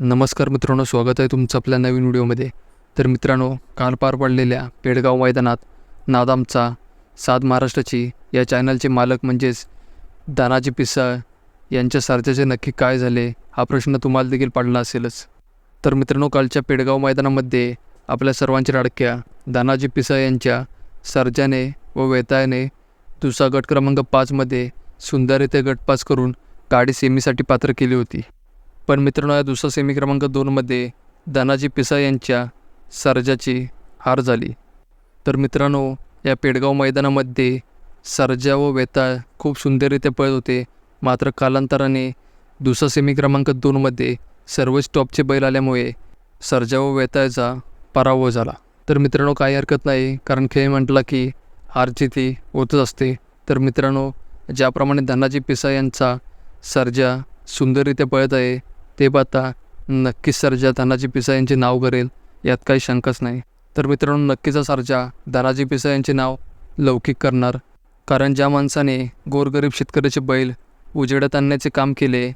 नमस्कार मित्रांनो स्वागत आहे तुमचं आपल्या नवीन व्हिडिओमध्ये. तर मित्रांनो काल पार पडलेल्या पेडगाव मैदानात नादामचा सात महाराष्ट्राची या चॅनलचे मालक म्हणजेच दानाजी पिसाळ यांच्या सारथ्याचे नक्की काय झाले हा प्रश्न तुम्हाला देखील पडला असेलच. तर मित्रांनो कालच्या पेडगाव मैदानामध्ये आपल्या सर्वांच्या लाडक्या दानाजी पिसाळ यांच्या सर्जाने व वेतायाने दुसरा गट क्रमांक पाचमध्ये सुंदररित्या गट पास करून गाडी सेमीसाठी पात्र केली होती. पण मित्रांनो या दुसरा सेमी क्रमांक दोनमध्ये दानाजी पिसा यांच्या सर्जाची हार झाली. तर मित्रांनो या पेडगाव मैदानामध्ये सर्जा व वेताळ खूप सुंदररित्या पळत होते. मात्र कालांतराने दुसरा सेमी क्रमांक दोनमध्ये सर्वच टॉपचे बैल आल्यामुळे सर्जा व वेताळचा पराभव झाला. तर मित्रांनो काही हरकत नाही कारण खेळ म्हटला की हार जिती होतच असते. तर मित्रांनो ज्याप्रमाणे धनाजी पिसा यांचा सर्जा सुंदररित्या पळत आहे ते पाहता नक्कीच सर्जा धनाजी पिसा यांचे नाव करेल यात काही शंकाच नाही. तर मित्रांनो नक्कीच सरजा सर्जा धनाजी पिसा यांचे नाव लौकिक करणार. कारण ज्या माणसाने गोरगरीब शेतकऱ्याचे बैल उजेडात आणण्याचे काम केले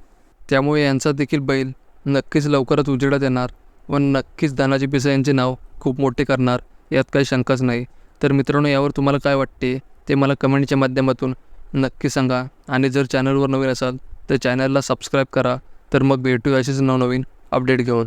त्यामुळे यांचा देखील बैल नक्कीच लवकरच उजेडात येणार व नक्कीच दानाजी पिसा यांचे नाव खूप मोठे करणार यात काही शंकाच नाही. तर मित्रांनो यावर तुम्हाला काय वाटते ते मला कमेंटच्या माध्यमातून नक्की सांगा. आणि जर चॅनलवर नवीन असाल तर चॅनलला सबस्क्राईब करा. तर मग भेटूया असेच नवनवीन अपडेट घेऊन.